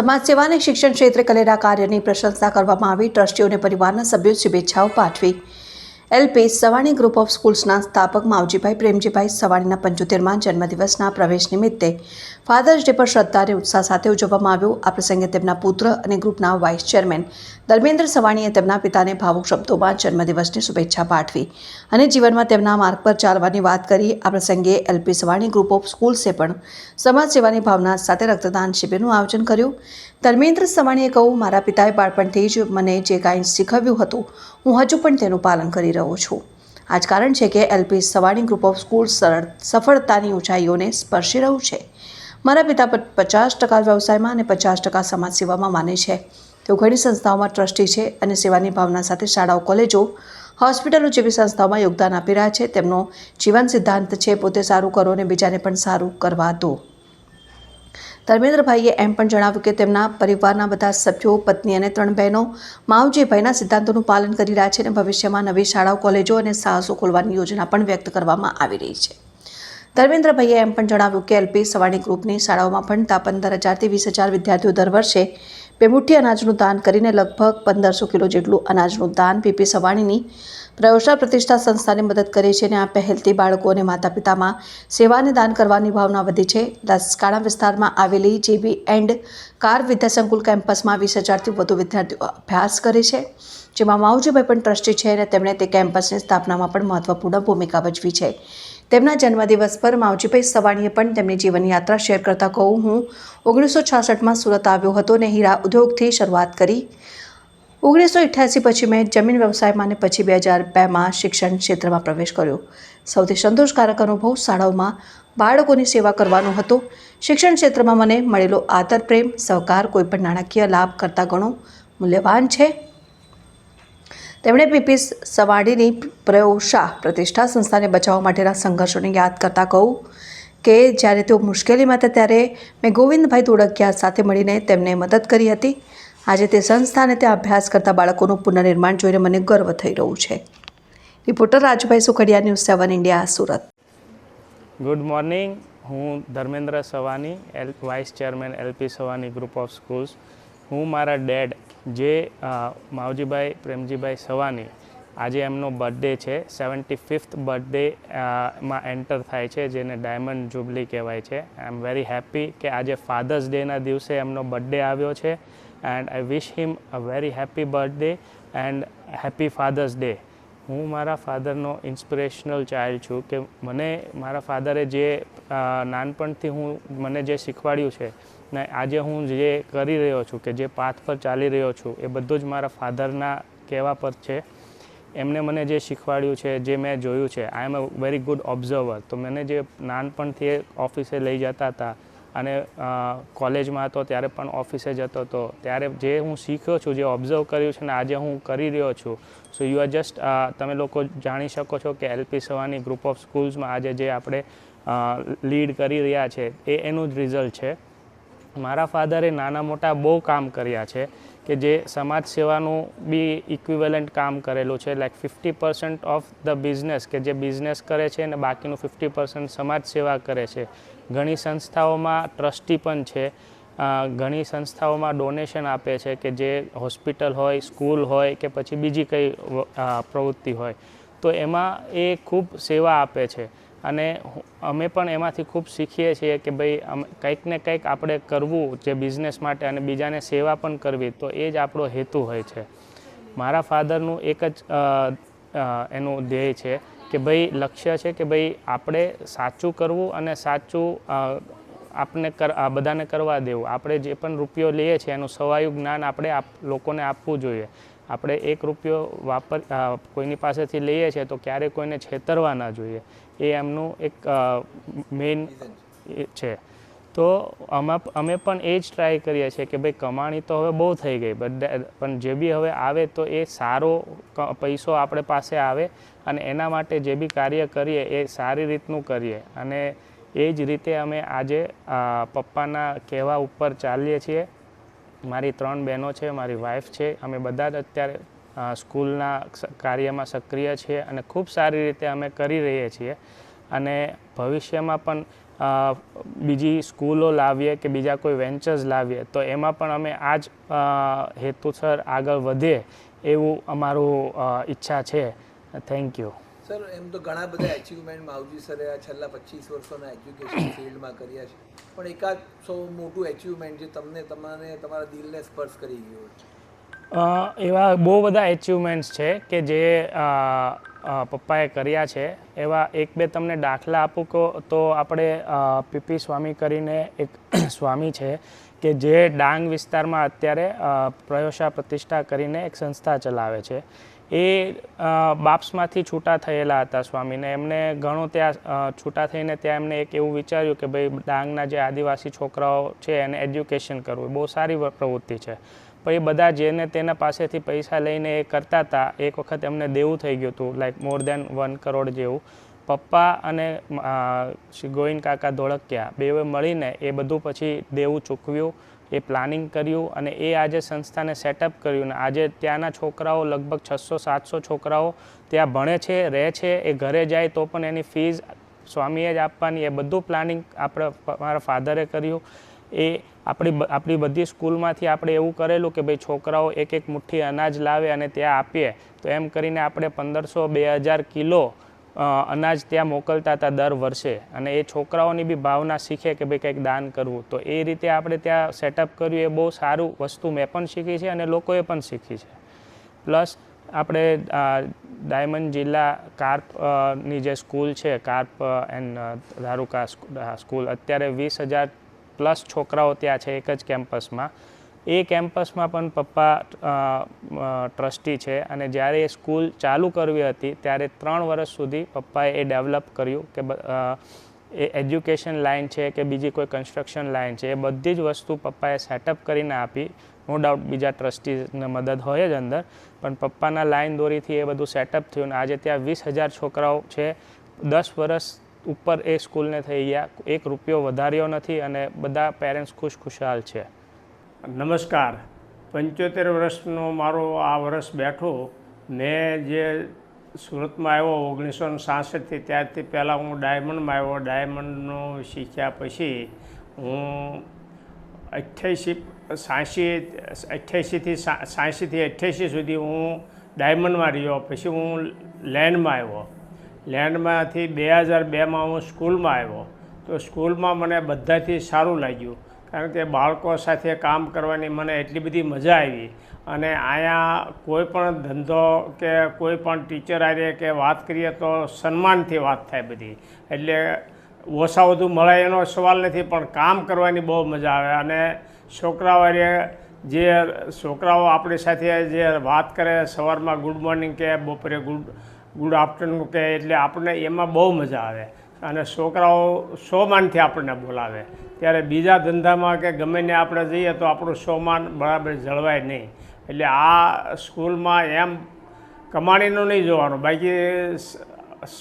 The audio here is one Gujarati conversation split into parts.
સમાજ સેવા અને શિક્ષણ ક્ષેત્રે કરેલા કાર્યની પ્રશંસા કરવામાં આવી. ટ્રસ્ટીઓ અને પરિવારના સભ્યો શુભેચ્છાઓ પાઠવી. એલપી સવાણી ગ્રુપ ઓફ સ્કૂલ્સના સ્થાપક માવજીભાઈ પ્રેમજીભાઈ સવાણીના પંચોતેરમાં જન્મદિવસના પ્રવેશ નિમિત્તે ફાધર્સ ડે પર શ્રદ્ધા અને ઉત્સાહ સાથે ઉજવવામાં આવ્યો. આ પ્રસંગે તેમના પુત્ર અને ગ્રુપના વાઇસ ચેરમેન ધર્મેન્દ્ર સવાણીએ તેમના પિતાને ભાવુક શબ્દોમાં જન્મદિવસની શુભેચ્છા પાઠવી અને જીવનમાં તેમના માર્ગ પર ચાલવાની વાત કરી. આ પ્રસંગે એલપી સવાણી ગ્રુપ ઓફ સ્કૂલ્સે પણ સમાજ સેવાની ભાવના સાથે રક્તદાન શિબિરનું આયોજન કર્યું. ધર્મેન્દ્ર સવાણીએ કહ્યું, મારા પિતાએ બાળપણથી જ મને જે કાંઈ શીખવ્યું હતું, હું હજુ પણ તેનું પાલન કરી રહ્યો છું. આ જ કારણ છે કે LP Savani group of school સરળ સફળતાની ઊંચાઈઓને સ્પર્શી રહ્યું છે. મારા પિતા પચાસ ટકા વ્યવસાયમાં અને પચાસ ટકા સમાજ સેવામાં માને છે. તેઓ ઘણી સંસ્થાઓમાં ટ્રસ્ટી છે અને સેવાની ભાવના સાથે શાળાઓ, કોલેજો, હોસ્પિટલો જેવી સંસ્થાઓમાં યોગદાન આપી રહ્યા છે. તેમનો જીવન સિદ્ધાંત છે, પોતે સારું કરો અને બીજાને પણ સારું કરવા દો. ધર્મેન્દ્રભાઈએ એમ પણ જણાવ્યું કે તેમના પરિવારના બધા સભ્યો, પત્ની અને ત્રણ બહેનો માવજીભાઈના સિદ્ધાંતોનું પાલન કરી રહ્યા છે અને ભવિષ્યમાં નવી શાળાઓ, કોલેજો અને સાહસો ખોલવાની યોજના પણ વ્યક્ત કરવામાં આવી રહી છે. ધર્મેન્દ્રભાઈએ એમ પણ જણાવ્યું કે એલપી સવાણી ગ્રુપની શાળાઓમાં ભણતા પંદર હજારથી વીસ હજાર વિદ્યાર્થીઓ દર વર્ષે બે મુઠ્ઠી અનાજનું દાન કરીને લગભગ પંદરસો કિલો જેટલું અનાજનું દાન પીપી સવાણીની પ્રયોગશાળ પ્રતિષ્ઠા સંસ્થાને મદદ કરે છે અને આ પહેલથી બાળકો અને માતા પિતામાં સેવાને દાન કરવાની ભાવના વધી છે. લસકાણા વિસ્તારમાં આવેલી જેબી એન્ડ કાર વિદ્યાસંકુલ કેમ્પસમાં વીસ હજારથી વધુ વિદ્યાર્થીઓ અભ્યાસ કરે છે, જેમાં માવજીભાઈ પણ ટ્રસ્ટી છે અને તેમણે તે કેમ્પસની સ્થાપનામાં પણ મહત્વપૂર્ણ ભૂમિકા ભજવી છે. તેમના જન્મદિવસ પર માવજીભાઈ સવાણીએ પણ તેમની જીવન યાત્રા શેર કરતાં કહું હું, ઓગણીસો છાસઠમાં સુરત આવ્યો હતો અને હીરા ઉદ્યોગથી શરૂઆત કરી. ઓગણીસો અઠ્યાસી પછી મેં જમીન વ્યવસાયમાં અને પછી બે હજાર બેમાં શિક્ષણ ક્ષેત્રમાં પ્રવેશ કર્યો. સૌથી સંતોષકારક અનુભવ શાળાઓમાં બાળકોની સેવા કરવાનો હતો. શિક્ષણ ક્ષેત્રમાં મને મળેલો આદર, પ્રેમ, સહકાર કોઈપણ નાણાકીય લાભ કરતાં ઘણો મૂલ્યવાન છે. તેમણે પીપી સવાડીની પ્રયોગશા પ્રતિષ્ઠા સંસ્થાને બચાવવા માટેના સંઘર્ષોને યાદ કરતાં કહું કે જ્યારે તેઓ મુશ્કેલીમાં હતા ત્યારે મેં ગોવિંદભાઈ તોડકિયા સાથે મળીને તેમને મદદ કરી હતી. આજે તે સંસ્થા અને ત્યાં અભ્યાસ કરતા બાળકોનું પુનર્નિર્માણ જોઈને મને ગર્વ થઈ રહ્યું છે. Reporter Rajbhai Sukhadiya, news seven India, Surat. Good morning. હું Dharmendra Savani, L, vice chairman LP Savani group of schools. હું મારા ડેડ જે માવજીભાઈ પ્રેમજીભાઈ સવાની આજે એમનો બર્થડે છે. સેવન્ટી ફિફ્થ બર્થડે માં એન્ટર થાય છે, જેને ડાયમંડ જુબલી કહેવાય છે. આઈ એમ વેરી હેપી કે આજે ફાધર્સ ડેના દિવસે એમનો બર્થડે આવ્યો છે. And I wish him a very happy birthday and happy father's day. હું મારા ફાધરનો ઇન્સ્પિરેશનલ ચાઇલ્ડ છું કે મને મારા ફાધરે જે નાનપણથી હું મને જે શીખવાડ્યું છે ને આજે હું જે કરી રહ્યો છું કે જે પાથ પર ચાલી રહ્યો છું, એ બધું જ મારા ફાધરના કહેવા પર છે. એમને મને જે શીખવાડ્યું છે, જે મેં જોયું છે I am a very good observer તો મને જે નાનપણથી ઓફિસે લઈ જતા હતા અને કોલેજમાં હતો, ત્યારે પણ ઓફિસે જતો હતો. ત્યારે જે હું શીખ્યો છું, જે ઓબ્ઝર્વ કર્યું છે ને આજે હું કરી રહ્યો છું. સો યુ આર જસ્ટ તમે લોકો જાણી શકો છો કે એલપી સવાની ગ્રુપ ઓફ સ્કૂલ્સમાં આજે જે આપણે લીડ કરી રહ્યા છે, એ એનું જ રિઝલ્ટ છે. મારા ફાધરે નાના મોટા બહુ કામ કર્યા છે કે જે સમાજ સેવાનું બી ઇક્વિવેલન્ટ કામ કરેલું છે. Like fifty percent of the business કે જે બિઝનેસ કરે છે અને બાકીનું ફિફ્ટી પર્સન્ટ સમાજ સેવા કરે છે. ઘણી સંસ્થાઓમાં ટ્રસ્ટી પણ છે. ઘણી સંસ્થાઓમાં ડોનેશન આપે છે કે જે હોસ્પિટલ હોય સ્કૂલ હોય કે પછી બીજી કંઈ પ્રવૃત્તિ હોય. તો એમાં એ ખૂબ સેવા આપે છે. અને અમે પણ એમાંથી ખૂબ શીખીએ છીએ કે ભાઈ કંઈક ને કંઈક આપણે કરવું જે બિઝનેસ માટે અને બીજાને સેવા પણ કરવી, તો એ જ આપણો હેતુ હોય છે. મારા ફાધરનું એક જ એનું ધ્યેય છે કે ભાઈ લક્ષ્ય છે કે ભાઈ આપણે સાચું કરવું અને સાચું આપને કર આ બધાને કરવા દેવું. આપણે જે પણ રૂપિયો લઈએ છીએ એનું સવાયું જ્ઞાન આપણે આપ, લોકોને આપવું જોઈએ. આપણે એક રૂપિયો વાપર કોઈની પાસેથી લઈએ છીએ તો ક્યારેય કોઈને છેતરવા ના જોઈએ. એ એમનું એક મેઇન છે. તો આમાં અમે પણ એ જ ટ્રાય કરીએ છીએ કે ભાઈ કમાણી તો હવે બહુ થઈ ગઈ બધા પણ જે બી હવે આવે તો એ સારો પૈસો આપણે પાસે આવે અને એના માટે જે બી કાર્ય કરીએ એ સારી રીતનું કરીએ. અને એ જ રીતે અમે આજે પપ્પાના કહેવા ઉપર ચાલીએ છીએ. મારી ત્રણ બહેનો છે, મારી વાઈફ છે. અમે બધા જ અત્યારે સ્કૂલના કાર્યમાં સક્રિય છીએ અને ખૂબ સારી રીતે અમે કરી રહીએ છીએ. અને ભવિષ્યમાં પણ બીજી સ્કૂલો લાવીએ કે બીજા કોઈ વેન્ચર્સ લાવીએ, તો એમાં પણ અમે આ જ હેતુસર આગળ વધીએ એવું અમારું ઈચ્છા છે. થેન્ક યુ સર, એમ તો ઘણા બધા એચિવમેન્ટ માવજી સરે આ છેલ્લા પચીસ વર્ષોના એજ્યુકેશન ફિલ્ડમાં કર્યા છે. પણ એકાદ સૌ મોટું એચિવમેન્ટ જે તમને, તમારે, તમારા દિલને સ્પર્શ કરી ગયું એવા બહુ બધા એચિવમેન્ટ્સ છે કે જે પપ્પાએ કર્યા છે. એવા એક બે તમને દાખલા આપું કો, તો આપણે પીપી સ્વામી કરીને એક સ્વામી છે કે જે ડાંગ વિસ્તારમાં અત્યારે પ્રયોશા પ્રતિષ્ઠા કરીને એક સંસ્થા ચલાવે છે. એ બાપ્સમાંથી છૂટા થયેલા હતા સ્વામીને. એમને ઘણું ત્યાં છૂટા થઈને ત્યાં એમને એક એવું વિચાર્યું કે ભાઈ, ડાંગના જે આદિવાસી છોકરાઓ છે એને એજ્યુકેશન કરવું બહુ સારી પ્રવૃત્તિ છે. પણ એ બધા જેને તેના પાસેથી પૈસા લઈને એ કરતા હતા, એક વખત એમને દેવું થઈ ગયું હતું, like more than one crore જેવું. પપ્પા અને શ્રી ગોવિંદ કાકા ધોળકિયા બેવે મળીને એ બધું પછી દેવું ચૂકવ્યું. એ પ્લાનિંગ કર્યું અને એ આજે સંસ્થાને સેટઅપ કર્યું ને આજે ત્યાંના છોકરાઓ લગભગ છસો, સાતસો છોકરાઓ ત્યાં ભણે છે, રહે છે, એ ઘરે જાય તો પણ એની ફીઝ સ્વામીએ જ આપવાની, એ બધું પ્લાનિંગ આપણે મારા ફાધરે કર્યું. એ આપણી આપણી બધી સ્કૂલમાંથી આપણે એવું કરેલું કે ભાઈ છોકરાઓ એક એક મુઠ્ઠી અનાજ લાવે અને ત્યાં આપીએ. તો એમ કરીને આપણે પંદરસો, બે હજાર કિલો અનાજ ત્યાં મોકલતા હતા દર વર્ષે. અને એ છોકરાઓની બી ભાવના શીખે કે ભાઈ કંઈક દાન કરવું. તો એ રીતે આપણે ત્યાં સેટઅપ કર્યું. એ બહુ સારું વસ્તુ મેં પણ શીખી છે અને લોકોએ પણ શીખી છે. પ્લસ આપણે ડાયમંડ જિલ્લા કાર્પની જે સ્કૂલ છે કાર્પ એન્ડ ધારુકા સ્કૂલ અત્યારે વીસ હજાર પ્લસ છોકરાઓ ત્યાં છે એક જ કેમ્પસમાં એ કેમ્પસમાં પણ પપ્પા ટ્રસ્ટી છે અને જ્યારે એ સ્કૂલ ચાલુ કરવી હતી ત્યારે ત્રણ વર્ષ સુધી પપ્પાએ એ ડેવલપ કર્યું કે એ એજ્યુકેશન લાઇન છે કે બીજી કોઈ કન્સ્ટ્રક્શન લાઇન છે એ બધી જ વસ્તુ પપ્પાએ સેટઅપ કરીને આપી. નો ડાઉટ બીજા ટ્રસ્ટીને મદદ હોય જ અંદર. પણ પપ્પાના લાઇન દોરીથી એ બધું સેટઅપ થયું ને આજે ત્યાં વીસ હજાર છોકરાઓ છે. દસ વર્ષ ઉપર એ સ્કૂલને થઈ ગયા. એક રૂપિયો વધાર્યો નથી અને બધા પેરેન્ટ્સ ખુશ ખુશાલ છે. નમસ્કાર. પંચોતેર વર્ષનો મારો આ વર્ષ બેઠો મેં જે સુરતમાં આવ્યો ઓગણીસો સાસઠથી ત્યારથી પહેલાં હું ડાયમંડમાં આવ્યો. ડાયમંડનું શીખ્યા પછી હું અઠ્યાસી, સાંસી, અઠ્યાસીથી સાંસીથી અઠ્યાસી સુધી હું ડાયમંડમાં રહ્યો. પછી હું લેન્ડમાં આવ્યો. લેન્ડમાંથી બે હજાર બેમાં હું સ્કૂલમાં આવ્યો. તો સ્કૂલમાં મને બધાથી સારું લાગ્યું. કારણ કે બાળકો સાથે કામ કરવાની મને એટલી બધી મજા આવી. અને અહીંયા કોઈ પણ ધંધો કે કોઈ પણ ટીચર આરે કે વાત કરીએ તો સન્માનથી વાત થાય બધી. એટલે ઓછા વધુ મળે એનો સવાલ નથી, પણ કામ કરવાની બહુ મજા આવે. અને છોકરાઓએ જે છોકરાઓ આપણી સાથે જે વાત કરે સવારમાં ગુડ મોર્નિંગ કે બપોરે ગુડ ગુડ આફ્ટરનૂન કે એટલે આપણને એમાં બહુ મજા આવે. અને છોકરાઓ સોમાનથી આપણને બોલાવે. ત્યારે બીજા ધંધામાં કે ગમે ને આપણે જઈએ તો આપણું સોમાન બરાબર જળવાય નહીં. એટલે આ સ્કૂલમાં એમ કમાણીનું નહીં જોવાનું. બાકી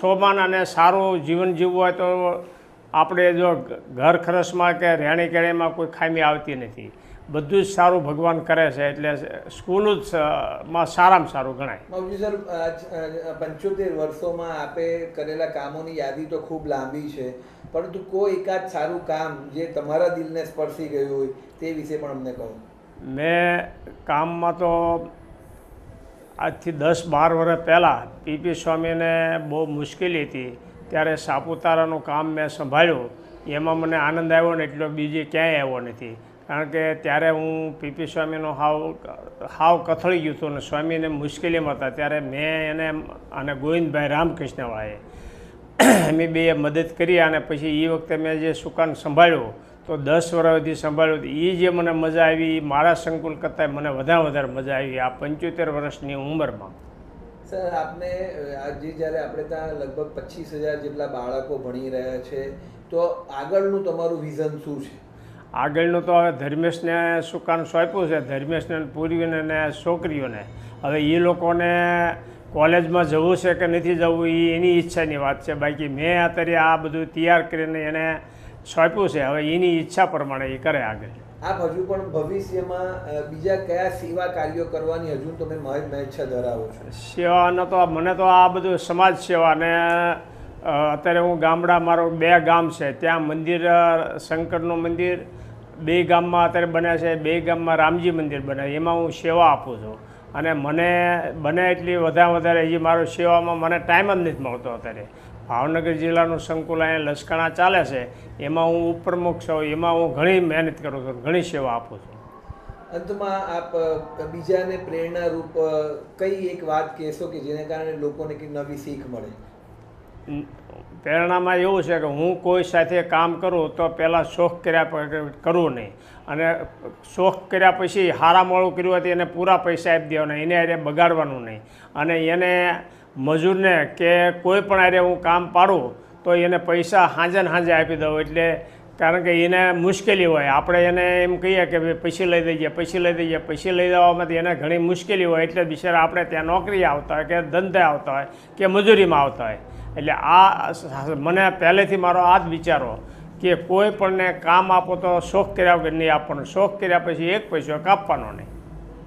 સોમાન અને સારું જીવન જીવવું હોય તો આપણે જો ઘર ખરસમાં કે રહેણી કહેણીમાં કોઈ ખામી આવતી નથી. બધું જ સારું ભગવાન કરે છે એટલે સ્કૂલ જ માં સારામાં સારું ગણાય. સર પંચોતેર વર્ષોમાં આપે કરેલા કામોની યાદી તો ખૂબ લાંબી છે પરંતુ કોઈ એકાદ સારું કામ જે તમારા દિલને સ્પર્શી ગયું હોય તે વિશે પણ અમને કહો. મેં કામમાં તો આજથી દસ બાર વર્ષ પહેલાં પીપી સ્વામીને બહુ મુશ્કેલી હતી ત્યારે સાપુતારાનું કામ મેં સંભાળ્યું. એમાં મને આનંદ આવ્યો ને એટલો બીજે ક્યાંય આવ્યો નથી. કારણ કે ત્યારે હું પીપી સ્વામીનો હાવ હાવ કથળી ગયું હતું અને સ્વામીને મુશ્કેલીમાં હતા. ત્યારે મેં એને અને ગોવિંદભાઈ રામકૃષ્ણવાળાએ અમે બે મદદ કરી અને પછી એ વખતે મેં જે સુકાન સંભાળ્યું, તો દસ વર્ષથી સંભાળ્યું. એ જે મને મજા આવી મારા સંકુલ કરતાં મને વધારે વધારે મજા આવી આ પંચોતેર વર્ષની ઉંમરમાં. સર, આપને આજે જ્યારે આપણે ત્યાં લગભગ પચીસ હજાર જેટલા બાળકો ભણી રહ્યા છે, તો આગળનું તમારું વિઝન શું છે? આગળનું તો હવે ધર્મેશને સુકાન સોંપ્યું છે? ધર્મેશને પૂર્વીને ને છોકરીઓને. હવે એ લોકોને કોલેજમાં જવું છે કે નથી જવું એ એની ઈચ્છાની વાત છે. બાકી મેં અત્યારે આ બધું તૈયાર કરીને એને સોંપ્યું છે? હવે એની ઈચ્છા પ્રમાણે એ કરે આગળ. આપ હજુ પણ ભવિષ્યમાં બીજા કયા સેવા કાર્યો કરવાની હજુ તમે ઈચ્છા ધરાવો છો? સેવાનો તો મને તો આ બધું સમાજ સેવા ને અત્યારે હું ગામડા મારો બે ગામ છે. ત્યાં મંદિર શંકરનું મંદિર બે ગામમાં અત્યારે બન્યા છે, બે ગામમાં રામજી મંદિર બને એમાં હું સેવા આપું છું. અને મને બને એટલી વધારે વધારે હજી મારો સેવામાં મને ટાઈમ જ નથી મળતો અત્યારે. ભાવનગર જિલ્લાનું સંકુલ અહીંયા લસકાણા ચાલે છે. એમાં હું ઉપપ્રમુખ છું. એમાં હું ઘણી મહેનત કરું છું. ઘણી સેવા આપું છું. અંતમાં આપ બીજાને પ્રેરણારૂપ રૂપ કઈ એક વાત કહેશો કે જેને કારણે લોકોને કંઈક નવી શીખ મળે? પ્રેરણામાં એવું છે કે હું કોઈ સાથે કામ કરું તો પહેલાં શોખ કર્યા કરવું નહીં. અને શોખ કર્યા પછી હારામોળું કર્યું હતી એને પૂરા પૈસા આપી દેવાના એને અરે બગાડવાનું નહીં. અને એને મજૂરને કે કોઈ પણ અરે હું કામ પાડું તો એને પૈસા હાંજે ને હાંજે આપી દઉં. એટલે કારણ કે એને મુશ્કેલી હોય. આપણે એને એમ કહીએ કે ભાઈ પૈસા લઈ દઈએ પૈસા લઈ દઈએ પૈસા લઈ દેવામાંથી એને ઘણી મુશ્કેલી હોય. એટલે બિચારા આપણે ત્યાં નોકરી આવતા હોય કે ધંધે આવતા હોય કે મજૂરીમાં આવતા હોય. એટલે આ મને પહેલેથી મારો આ જ વિચારો કે કોઈ પણને કામ આપો તો શોખ કર્યા વગર નહીં આપવાનો. શોખ કર્યા પછી એક પૈસો કાપવાનો નહીં.